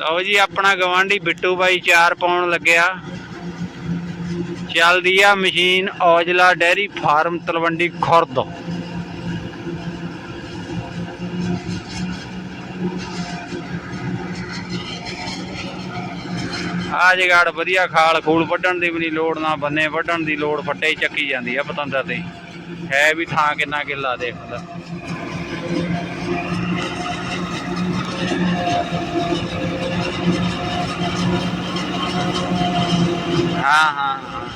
ਲਓ ਜੀ, ਆਪਣਾ ਗਵਾਂਢੀ ਬਿੱਟੂ ਬਾਈ ਚਾਰ ਪਾਉਣ ਲੱਗਿਆ। ਚੱਲਦੀ ਆ machine Aujla dairy farm Talwandi Khurd. ਆ ਜਗਾੜ ਵਧੀਆ ਖਾਲ ਖੂਲ ਵੱਢਣ ਦੀ ਵੀ ਨਹੀਂ ਲੋੜ, ਨਾ ਬੰਨੇ ਵੱਢਣ ਦੀ ਲੋੜ, ਫੱਟੇ ਹੀ ਚੱਕੀ ਜਾਂਦੀ ਆ ਪਤੰਦਰ ਤੇ ਹੈ ਵੀ ਥਾਂ ਕਿੰਨਾ ਕਿੱਲਾ ਦੇਖਦਾ ਹਾਂ ਹਾਂ ਹਾਂ।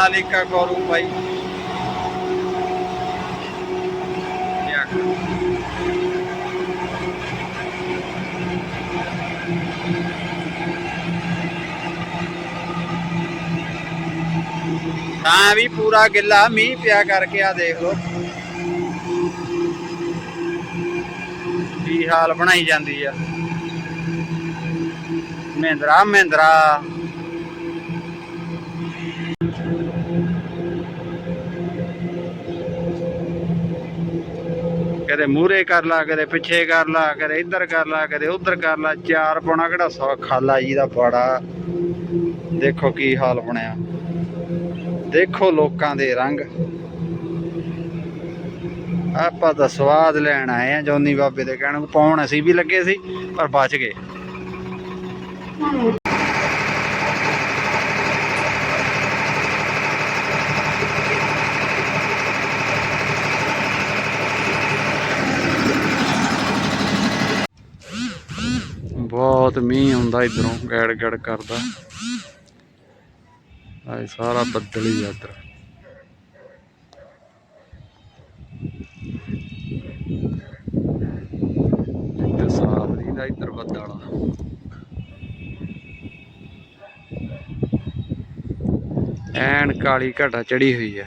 ਜਾਂਦਾ ਸੋਨਾਲੀਕਾ ਤਾਂ ਵੀ ਪੂਰਾ ਗਿੱਲਾ, ਮੀਂਹ ਪਿਆ ਕਰਕੇ ਆ ਦੇਖ ਲਓ। ਕੀ ਹਾਲ ਬਣਾਈ ਜਾਂਦੀ ਆ। ਮਹਿੰਦਰਾ ਮਹਿੰਦਰਾ। ਕਦੇ ਮੂਰੇ ਕਰ ਲਾ ਕਦੇ ਪਿੱਛੇ ਕਰ ਲਾ ਕਦੇ ਇੱਧਰ ਕਰ ਲਾ ਕਦੇ ਉੱਧਰ ਕਰ ਲਾ, ਚਾਰ ਪਾਉਣਾ ਕਿਹੜਾ ਸੌ ਖਾਲਾ ਜੀ ਦਾ ਪਾੜਾ। ਦੇਖੋ ਕੀ ਹਾਲ ਬਣਿਆ ਦੇਖੋ ਲੋਕਾਂ ਦੇ ਰੰਗ। ਆਪਾਂ ਤਾਂ ਸਵਾਦ ਲੈਣ ਆਏ ਆ, ਜੋਨੀ ਬਾਬੇ ਦੇ ਕਹਿਣ ਨੂੰ, ਪਾਉਣ ਅਸੀਂ ਵੀ ਲੱਗੇ ਸੀ, ਪਰ ਬਚ ਗਏ। ਬਹੁਤ ਮੀਂਹ ਹੁੰਦਾ ਇਧਰੋਂ, ਗੈੜ ਗੈੜ ਕਰਦਾ। ਆਏ ਸਾਰਾ ਬੱਦਲ ਹੀ ਆ ਇੱਧਰ। ਇੱਧਰ ਸਾਫ਼ ਨਹੀਂ ਦਾ ਇੱਧਰ ਬੱਦਲ ਐਨ ਕਾਲੀ ਘਟਾ ਚੜੀ ਹੋਈ ਆ।